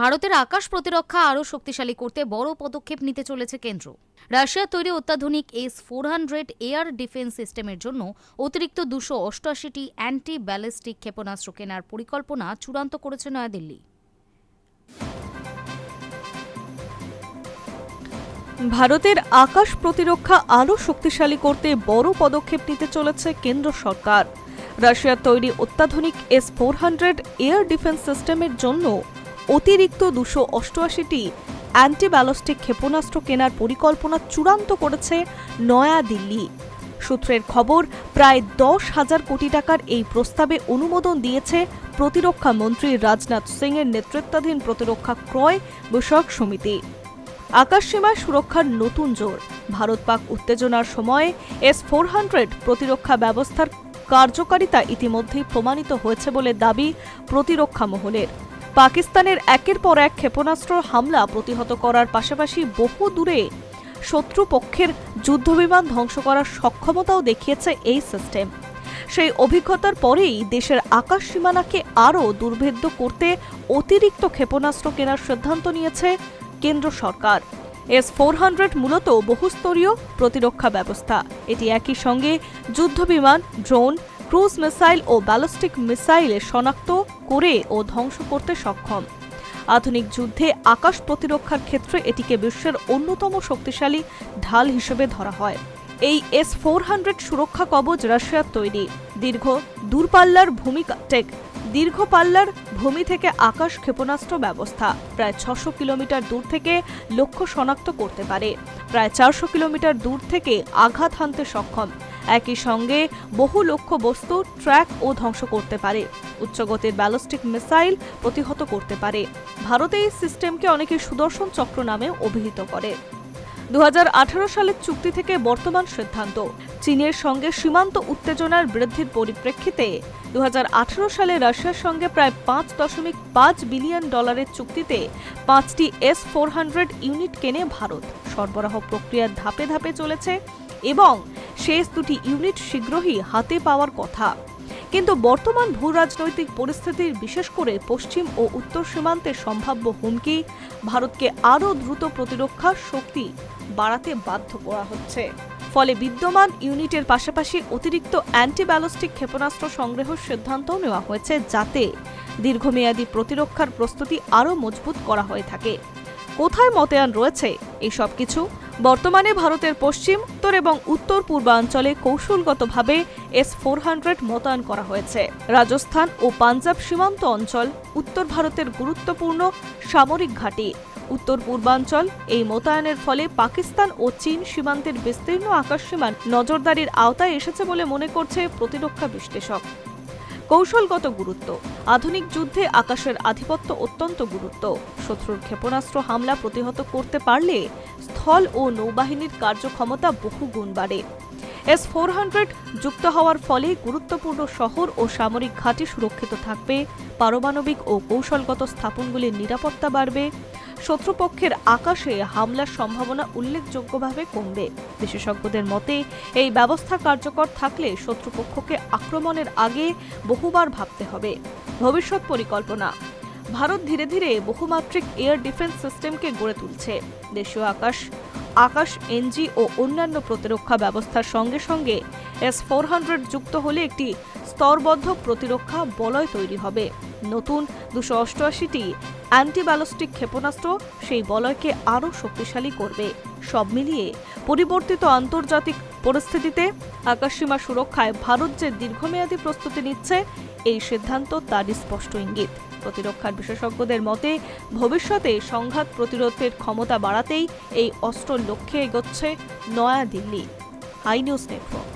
ভারতের আকাশ প্রতিরক্ষা আরও শক্তিশালী করতে বড় পদক্ষেপ নিতে চলেছে কেন্দ্র। রাশিয়ার তৈরি অত্যাধুনিক S four hundred air defence সিস্টেমের জন্য অতিরিক্ত দুশো অষ্টআশিটি অ্যান্টি ব্যালিস্টিক ক্ষেপণাস্ত্র কেনার পরিকল্পনা চূড়ান্ত করেছে নয়াদিল্লি। ভারতের আকাশ প্রতিরক্ষা আরও শক্তিশালী করতে বড় পদক্ষেপ নিতে চলেছে কেন্দ্র সরকার। রাশিয়ার তৈরি অত্যাধুনিক S four hundred air defence সিস্টেমের জন্য অতিরিক্ত দুশো অষ্টআশিটি অ্যান্টি ব্যালস্টিক ক্ষেপণাস্ত্র কেনার পরিকল্পনা চূড়ান্ত করেছে নয়াদিল্লি। সূত্রের খবর, প্রায় দশ হাজার কোটি টাকার এই প্রস্তাবে অনুমোদন দিয়েছে প্রতিরক্ষা মন্ত্রী রাজনাথ সিং এর নেতৃত্বাধীন প্রতিরক্ষা ক্রয় বিষয়ক সমিতি। আকাশসীমায় সুরক্ষার নতুন জোর। ভারত পাক উত্তেজনার সময়ে এস ফোর হান্ড্রেড প্রতিরক্ষা ব্যবস্থার কার্যকারিতা ইতিমধ্যেই প্রমাণিত হয়েছে বলে দাবি প্রতিরক্ষা মহলের। পাকিস্তানের একের পর এক ক্ষেপণাস্ত্র হামলা প্রতিহত করার পাশাপাশি বহু দূরে শত্রুপক্ষের যুদ্ধবিমান ধ্বংস করার সক্ষমতাও দেখিয়েছে এই সিস্টেম। সেই অভিজ্ঞতার পরেই দেশের আকাশ সীমানাকে আরও দুর্ভেদ্য করতে অতিরিক্ত ক্ষেপণাস্ত্র কেনার সিদ্ধান্ত নিয়েছে কেন্দ্র সরকার। এস ফোর হান্ড্রেড মূলত বহুস্তরীয় প্রতিরক্ষা ব্যবস্থা। এটি একই সঙ্গে যুদ্ধবিমান, ড্রোন, ক্রুজ মিসাইল ও ব্যালিস্টিক মিসাইলে শনাক্ত করে ও ধ্বংস করতে সক্ষম। আধুনিক যুদ্ধে আকাশ প্রতিরক্ষার ক্ষেত্রে এটিকে বিশ্বের অন্যতম শক্তিশালী ঢাল হিসেবে ধরা হয়। এই এস ফোর হান্ড্রেড সুরক্ষা কবচ রাশিয়ার তৈরি। দীর্ঘ দূরপাল্লার ভূমিকা টেক দীর্ঘ পাল্লার ভূমি থেকে আকাশ ক্ষেপণাস্ত্র ব্যবস্থা প্রায় ছশো কিলোমিটার দূর থেকে লক্ষ্য শনাক্ত করতে পারে। প্রায় চারশো কিলোমিটার দূর থেকে আঘাত হানতে সক্ষম। একই সঙ্গে বহু লক্ষ্য বস্তু ট্র্যাক ও ধ্বংস করতে পারে। উচ্চগতির ব্যালিস্টিক মিসাইল প্রতিহত করতে পারে। ভারতে এই সিস্টেমকে অনেকে সুদর্শন চক্র নামে অভিহিত করে। দু হাজার আঠারো সালের চুক্তি থেকে বর্তমান সিদ্ধান্ত। চীনের সঙ্গে সীমান্ত উত্তেজনার বৃদ্ধির পরিপ্রেক্ষিতে দু হাজার আঠারো সালে রাশিয়ার সঙ্গে প্রায় পাঁচ দশমিক পাঁচ বিলিয়ন ডলারের চুক্তিতে পাঁচটি এস ফোর হান্ড্রেড ইউনিট কেনে ভারত। সরবরাহ প্রক্রিয়া ধাপে ধাপে চলেছে এবং শেষ দুটি ইউনিট শীঘ্রই হাতে পাওয়ার কথা। কিন্তু বর্তমান ভূ রাজনৈতিক পরিস্থিতির বিশেষ করে পশ্চিম ও উত্তর সীমান্তের সম্ভাব্য হুমকি ভারতকে আরও দ্রুত প্রতিরক্ষা শক্তি বাড়াতে বাধ্য করা হচ্ছে। ফলে বিদ্যমান ইউনিটের পাশাপাশি অতিরিক্ত অ্যান্টি ব্যালিস্টিক ক্ষেপণাস্ত্র সংগ্রহের সিদ্ধান্তও নেওয়া হয়েছে যাতে দীর্ঘমেয়াদী প্রতিরক্ষার প্রস্তুতি আরও মজবুত করা হয়ে থাকে। কোথায় মোতায়েন রয়েছে এই সব কিছু? বর্তমানে ভারতের পশ্চিম, উত্তর এবং উত্তর পূর্বাঞ্চলে কৌশলগতভাবে এস ফোর হান্ড্রেড মোতায়েন করা হয়েছে। রাজস্থান ও পাঞ্জাব সীমান্ত অঞ্চল, উত্তর ভারতের গুরুত্বপূর্ণ সামরিক ঘাঁটি। উত্তর পূর্বাঞ্চল। এই মোতায়েনের ফলে পাকিস্তান ও চীন সীমান্তের বিস্তীর্ণ আকাশসীমা নজরদারির আওতায় এসেছে বলে মনে করছে প্রতিরক্ষা বিশ্লেষক। কৌশলগত গুরুত্ব, আধুনিক যুদ্ধে আকাশের আধিপত্য অত্যন্ত গুরুত্ব। শত্রুর ক্ষেপণাস্ত্র হামলা প্রতিহত করতে পারলে স্থল ও নৌবাহিনীর কার্যক্ষমতা বহু গুণ বাড়ে। এস ফোর হান্ড্রেড যুক্ত হওয়ার ফলে গুরুত্বপূর্ণ শহর ও সামরিক ঘাঁটি সুরক্ষিত থাকবে। পারমাণবিক ও কৌশলগত স্থাপনগুলির নিরাপত্তা বাড়বে। শত্রুপক্ষের আকাশে হামলার সম্ভাবনা উল্লেখযোগ্যভাবে কমবে। বিশেষজ্ঞদের মতে, এই ব্যবস্থা কার্যকর থাকলে শত্রুপক্ষকে আক্রমণের আগে বহুবার ভাবতে হবে। ভবিষ্যৎ পরিকল্পনা। ভারত ধীরে ধীরে বহুমাত্রিক এয়ার ডিফেন্স সিস্টেমকে গড়ে তুলছে। দেশীয় আকাশ আকাশ এনজি ও অন্যান্য প্রতিরক্ষা ব্যবস্থার সঙ্গে সঙ্গে এস ফোর হান্ড্রেড যুক্ত হলে একটি স্তরবদ্ধ প্রতিরক্ষা বলয় তৈরি হবে। নতুন দুশো অষ্টআশিটি অ্যান্টিব্যালিস্টিক ক্ষেপণাস্ত্র সেই বলয়কে আরও শক্তিশালী করবে। সব মিলিয়ে পরিবর্তিত আন্তর্জাতিক পরিস্থিতিতে আকাশসীমা সুরক্ষায় ভারত যে দীর্ঘমেয়াদী প্রস্তুতি নিচ্ছে, এই সিদ্ধান্ত তারই স্পষ্ট ইঙ্গিত। প্রতিরক্ষার বিশেষজ্ঞদের মতে, ভবিষ্যতে সংঘাত প্রতিরোধের ক্ষমতা বাড়াতেই এই অস্ত্র লক্ষ্যে এগোচ্ছে নয়াদিল্লি হাই নিউজ নেটওয়ার্ক।